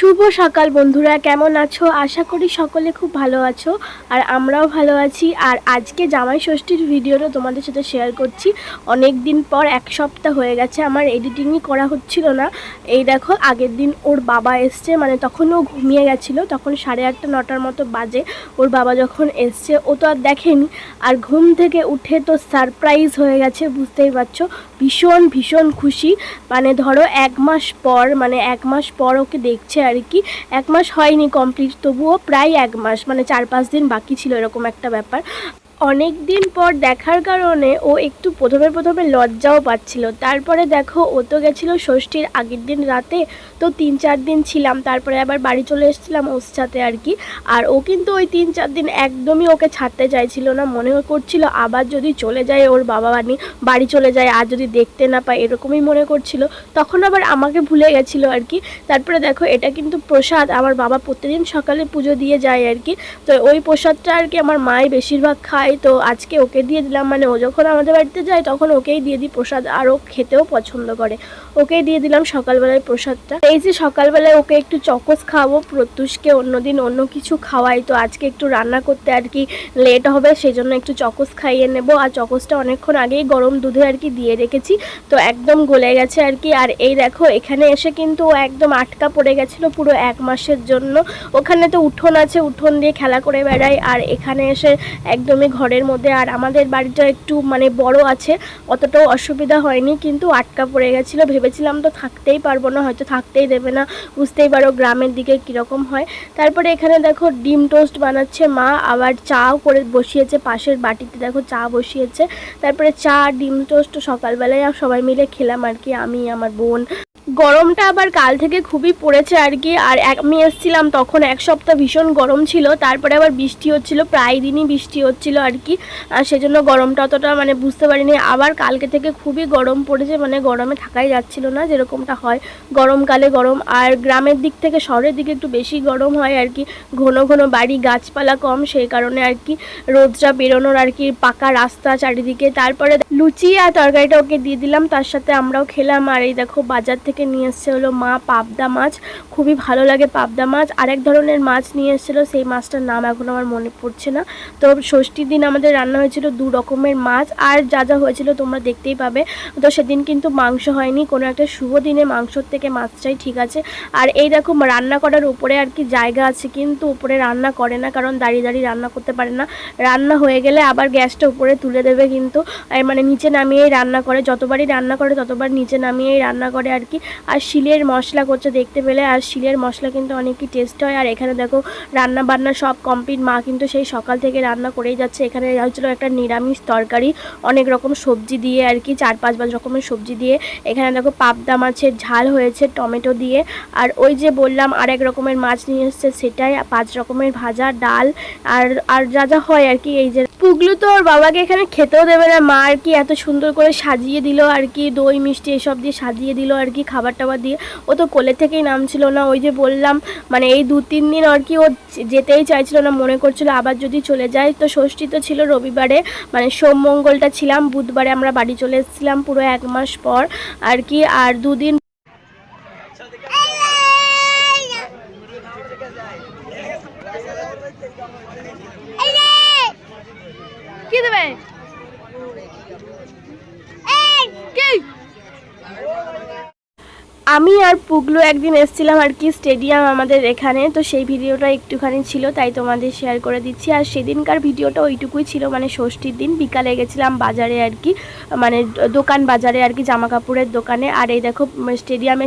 শুভ সকাল বন্ধুরা, কেমন আছো? আশা করি সকলে খুব ভালো আছো আর আমরাও ভালো আছি। আর আজকে জামাই ষষ্ঠীর ভিডিওটা তোমাদের সাথে শেয়ার করছি। অনেক দিন পর, এক সপ্তাহ হয়ে গেছে, আমার এডিটিংই করা হচ্ছিল না। এই দেখো, আগের দিন ওর বাবা এসছে মানে তখন ও ঘুমিয়ে গেছিল, তখন সাড়ে আটটা, নটার মতো বাজে। ওর বাবা যখন এসছে, ও তো আর দেখেনি। আর ঘুম থেকে উঠে তো সারপ্রাইজ হয়ে গেছে, বুঝতেই পারছ। ভীষণ ভীষণ খুশি। মানে ধরো, এক মাস পর মানে এক মাস পর ওকে দেখছে আর কি, এক মাস হয়নি কমপ্লিট তবুও প্রায় এক মাস মানে চার পাঁচ দিন বাকি ছিল এরকম একটা ব্যাপার। অনেক দিন পর দেখার কারণে ও একটু প্রথমে প্রথমে লজ্জাও পাচ্ছিল। তারপরে দেখো, ও তো গেছিল ষষ্ঠীর আগের দিন রাতে, তো তিন চার দিন ছিলাম। তারপরে আবার বাড়ি চলে এসেছিলাম ওর সাথে আর কি। আর ও কিন্তু ওই তিন চার দিন একদমই ওকে ছাড়তে চাইছিল না, মনে করছিল আবার যদি চলে যায় ওর বাবা বানি বাড়ি চলে যায়, আর যদি দেখতে না পায়, এরকমই মনে করছিল। তখন আবার আমাকে ভুলে গেছিল আর কি। তারপরে দেখো, এটা কিন্তু প্রসাদ, আমার বাবা প্রতিদিন সকালে পুজো দিয়ে যায় আর কি। তো ওই প্রসাদটা আর কি আমার মাই বেশিরভাগ খায়। তো আজকে ওকে দিয়ে দিলাম। মানে ও যখন আমাদের বাড়িতে যায়, তখন ওকেই দিয়ে দিই প্রসাদ আর ও খেতেও পছন্দ করে। ওকেই দিয়ে দিলাম সকালবেলায় প্রসাদটা। এই যে সকালবেলায় ওকে একটু চকস খাওয়াবো, প্রত্যুষকে অন্যদিন অন্য কিছু খাওয়াই। তো আজকে একটু রান্না করতে আর কি লেট হবে সেই জন্য একটু চকস খাইয়ে নেব। আর চকসটা অনেকক্ষণ আগেই গরম দুধে আর কি দিয়ে রেখেছি। তো একদম গলে গেছে আর কি। আর এই দেখো, এখানে এসে কিন্তু ও একদম আটকা পড়ে গেছিল পুরো এক মাসের জন্য। ওখানে তো উঠোন আছে, উঠোন দিয়ে খেলা করে বেড়াই আর এখানে এসে একদমই ঘরের মধ্যে আর আমাদের বাড়িটা একটু মানে বড় আছে, অতটাও অসুবিধা হয়নি কিন্তু আটকা পড়ে গেছিল। ভেবেছিলাম তো থাকতেই পারব না, হয়তো থাকতেই দেবে না, বুঝতেই পারো গ্রামের দিকে কীরকম হয়। তারপরে এখানে দেখো ডিম টোস্ট বানাচ্ছে মা, আবার চাও করে বসিয়েছে পাশের বাটিতে, দেখো চা বসিয়েছে। তারপরে চা, ডিম টোস্ট সকালবেলায় সবাই মিলে খেলাম আর কি, আমি, আমার বোন। গরমটা আবার কাল থেকে খুবই পড়েছে আর কি। আর আমি এসেছিলাম তখন এক সপ্তাহ ভীষণ গরম ছিল, তারপরে আবার বৃষ্টি হচ্ছিল, প্রায় দিনই বৃষ্টি হচ্ছিল আর কি। আর সেজন্য গরমটা অতটা মানে বুঝতে পারিনি। আবার কালকে থেকে খুবই গরম পড়েছে মানে গরমে থাকাই যাচ্ছিল না, যেরকমটা হয়। গরমকালে গরম, আর গ্রামের দিক থেকে শহরের দিকে একটু বেশি গরম হয় আর কি। ঘন ঘন বাড়ি, গাছপালা কম, সেই কারণে আর কি রোদটা বেরোনোর আর কি পাকা রাস্তা চারিদিকে। তারপরে লুচি আর তরকারিটা ওকে দিয়ে দিলাম, তার সাথে আমরাও খেলাম। আর এই দেখো, বাজার থেকে নিয়ে এসছে হলো মা পাবদা মাছ। খুবই ভালো লাগে পাবদা মাছ। আরেক ধরনের মাছ নিয়ে এসেছিল, সেই মাছটার নাম এখন আমার মনে পড়ছে না। তো ষষ্ঠীর দিন আমাদের রান্না হয়েছিল দু রকমের মাছ, আর যা যা হয়েছিল তোমরা দেখতেই পাবে। তো সেদিন কিন্তু মাংস হয়নি, কোনো একটা শুভ দিনে মাংসর থেকে মাছটাই ঠিক আছে। আর এই দেখো, রান্না করার উপরে আর কি জায়গা আছে, কিন্তু উপরে রান্না করে না, কারণ দাঁড়িয়ে দাঁড়িয়ে রান্না করতে পারে না। রান্না হয়ে গেলে আবার গ্যাসটা উপরে তুলে দেবে কিন্তু মানে নিচে নামিয়েই রান্না করে, যতবারই রান্না করে ততবার নিচে নামিয়েই রান্না করে আর কি। আর শিলের মশলা করছে দেখতে পেলে, আর শিলের মশলা কিন্তু অনেকই টেস্ট হয়। আর এখানে দেখো রান্না বান্না সব কমপ্লিট মা কিন্তু সেই সকাল থেকে রান্না করেই যাচ্ছে। এখানে হচ্ছিল একটা নিরামিষ তরকারি, অনেক রকম সবজি দিয়ে আর কি, চার পাঁচ পাঁচ রকমের সবজি দিয়ে। এখানে দেখো পাবদা মাছের ঝাল হয়েছে টমেটো দিয়ে। আর ওই যে বললাম আরেক রকমের মাছ নিয়ে এসছে সেটাই, পাঁচ রকমের ভাজা, ডাল, আর আর যা যা হয় আর কি, এই যে পুগলু তো ওর বাবাকে এখানে খেতেও দেবে না। মা আর কি এত সুন্দর করে সাজিয়ে দিল আর কি, দই, মিষ্টি এসব দিয়ে সাজিয়ে দিল আর কি খাবার টাবার দিয়ে। ও তো কোলে থেকেই নামছিল না। ওই যে বললাম মানে এই দু তিন দিন আর কি ও যেতেই চাইছিল না, মনে করছিল আবার যদি চলে যায়। তো ষষ্ঠী তো ছিল রবিবারে মানে সোম মঙ্গলটা ছিলাম। বুধবারে আমরা বাড়ি চলে এসেছিলাম পুরো এক মাস পর আর কি। আর দুদিন আমি আর পুগলু একদিন এসেছিলাম আর কি স্টেডিয়াম আমাদের এখানে, তো সেই ভিডিওটা একটুখানি ছিল, তাই তোমাদের শেয়ার করে দিচ্ছি। আর সেদিনকার ভিডিওটা ওইটুকুই ছিল মানে ষষ্ঠীর দিন, বিকালে গেছিলাম বাজারে আর কি মানে দোকান বাজারে আর কি জামা কাপড়ের দোকানে। আর এই দেখো স্টেডিয়ামে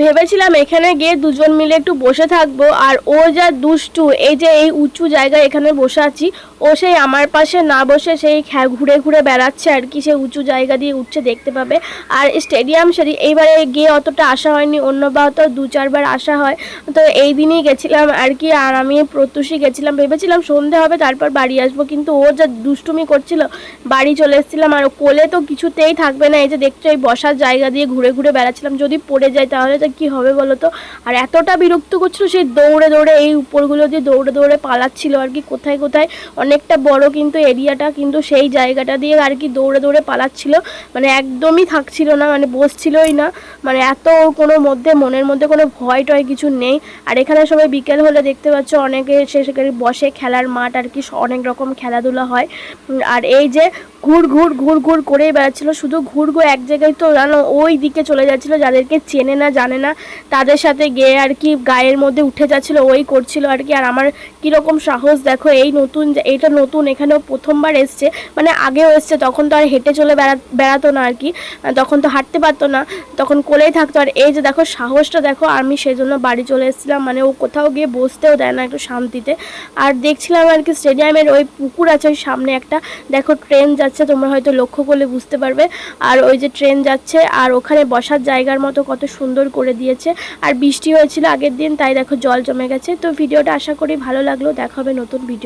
ভেবেছিলাম এখানে গিয়ে দুজন মিলে একটু বসে থাকব, আর ও যা দুষ্টু, এই যে এই উঁচু জায়গায় এখানে বসে আছি, ও সেই আমার পাশে না বসে সেই ঘুরে ঘুরে বেড়াচ্ছে আর কি, সে উঁচু জায়গা দিয়ে উঠছে দেখতে পাবে। আর স্টেডিয়াম সেটি, এইবারে গিয়ে অতটা আসা হয়নি অন্যবার তো দু চারবার আসা হয়। তো এই দিনই গেছিলাম আর কি, আর আমি প্রত্যুষই গেছিলাম, ভেবেছিলাম সন্ধে হবে, তারপর বাড়ি আসব, কিন্তু ও যা দুষ্টুমি করছিল, বাড়ি চলে এসেছিলাম, আর কোলে তো কিছুতেই থাকবে না, এই যে দেখছ এই বসার জায়গা দিয়ে ঘুরে ঘুরে বেড়াচ্ছিলাম, যদি পড়ে যায় তাহলে তো অবস্থা কি হবে বলো তো আর এতটা বিরক্ত করছিল সেই দৌড়ে দৌড়ে এই উপরগুলো দিয়ে দৌড়ে দৌড়ে পালাচ্ছিল আর কি, কোথায় কোথায়? অনেকটা বড় কিন্তু এরিয়াটা কিন্তু সেই জায়গাটা দিয়ে আর কি দৌড়ে দৌড়ে পালাচ্ছিল। মানে একদমই থাকছিল না মানে বসছিলই না। মানে এত কোনো মধ্যে, মনের মধ্যে কোনো ভয় টয় কিছু নেই। আর এখানে সবাই বিকেল হলে দেখতে পাচ্ছ অনেকে সে সেখানে বসে খেলার মাঠ আর কি, অনেক রকম খেলাধুলা হয়। আর এই যে ঘুর ঘুর ঘুর ঘুর করেই বেড়াচ্ছিল, শুধু ঘুর ঘুর এক জায়গায় তো জানো, ওই দিকে চলে যাচ্ছিল, যাদেরকে চেনে না, জানে না। তাদের সাথে গিয়ে আর কি গায়ের মধ্যে উঠে যাচ্ছিল, ওই করছিল আর কি। আর আমার কীরকম সাহস দেখো, এই নতুন এইটা নতুন, এখানেও প্রথমবার এসছে। মানে আগেও এসছে, তখন তো আর হেঁটে চলে বেড়া, বেড়াতো না আর কি। তখন তো হাঁটতে পারতো না, তখন কোলেই থাকতো। আর এই যে দেখো, সাহসটা দেখো, আমি সেই জন্য বাড়ি চলে এসেছিলাম। মানে ও কোথাও গিয়ে বসতেও দেয় না একটু শান্তিতে। আর দেখছিলাম আর কি, স্টেডিয়ামের ওই পুকুর আছে, ওই সামনে একটা। দেখো, ট্রেন যাচ্ছে, তোমরা হয়তো লক্ষ্য করলে বুঝতে পারবে। আর ওই যে ট্রেন যাচ্ছে, আর ওখানে বসার জায়গার মতো কত সুন্দর করে দিয়েছে। আর বৃষ্টি হয়েছিল আগের দিন, তাই দেখো জল জমে গেছে। তো ভিডিওটা আশা করি ভালো লাগল। দেখা হবে নতুন ভিডিও